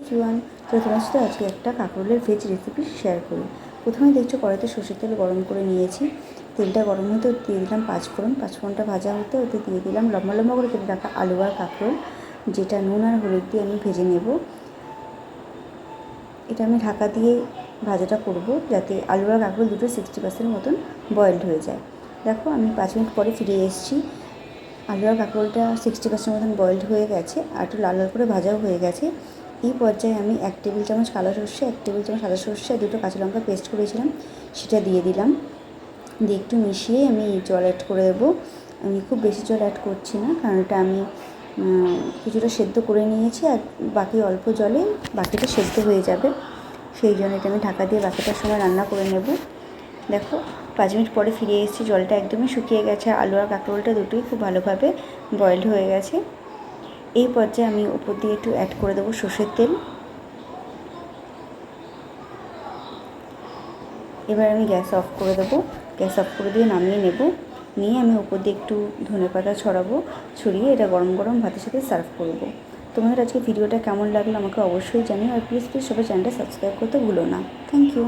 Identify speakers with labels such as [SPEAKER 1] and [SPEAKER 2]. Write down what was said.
[SPEAKER 1] Everyone তো তোমার সাথে আজকে একটা কাঁকরোলের ভেজ রেসিপি শেয়ার করি। প্রথমে দেখছ কড়াইতে সর্ষের তেল গরম করে নিয়েছি। তেলটা গরম হতে দিয়ে দিলাম পাঁচফোড়ন পাঁচফোড়নটা ভাজা হতে ওতে দিয়ে দিলাম লম্বা লম্বা করে কেটে রাখা আলু আর কাঁকরোল, যেটা নুন আর হলুদ দিয়ে আমি ভেজে নেব। এটা আমি ঢাকা দিয়ে ভাজাটা করব যাতে আলু আর কাঁকরোল দুটো সিক্সটি পার্সেন্ট মতন বয়েলড হয়ে যায়। দেখো আমি পাঁচ মিনিট পরে ফিরে এসেছি। আলু আর কাঁকরোলটা সিক্সটি পার্সেন্ট মতন বয়েলড হয়ে গেছে, আর একটু লাল লাল করে ভাজাও হয়ে গেছে। এই পর্যায়ে আমি এক টেবিল চামচ কালো সর্ষে, এক টেবিল চামচ সাদা সর্ষে, দুটো কাঁচা লঙ্কা পেস্ট করেছিলাম। সেটা দিয়ে দিলাম। দিয়ে একটু মিশিয়ে আমি জল অ্যাড করে দেবো। আমি খুব বেশি জল অ্যাড করছি না, কারণ এটা আমি কিছুটা সেদ্ধ করে নিয়েছি আর বাকি অল্প জলে বাকিটা সেদ্ধ হয়ে যাবে। সেই জন্য এটা আমি ঢাকা দিয়ে বাকিটার সময় রান্না করে নেব। দেখো, পাঁচ মিনিট পরে ফিরে এসেছি। জলটা একদমই শুকিয়ে গেছে। আলু আর কাঁকরোলটা দুটোই খুব ভালোভাবে বয়েলড হয়ে গেছে। এই পর্যায়ে আমি উপর দিয়ে একটু অ্যাড করে দেবো সর্ষের তেল। এবার আমি গ্যাস অফ করে দেবো। গ্যাস অফ করে দিয়ে নামিয়ে নেব। নিয়ে আমি উপর দিয়ে একটু ধনে পাতা ছড়াবো, ছড়িয়ে এটা গরম গরম ভাতের সাথে সার্ভ করব। তোমাদের আজকে ভিডিওটা কেমন লাগল আমাকে অবশ্যই জানিও। আর প্লিজ প্লিজ সবাই চ্যানেলটা সাবস্ক্রাইব করতে ভুলো না। Thank you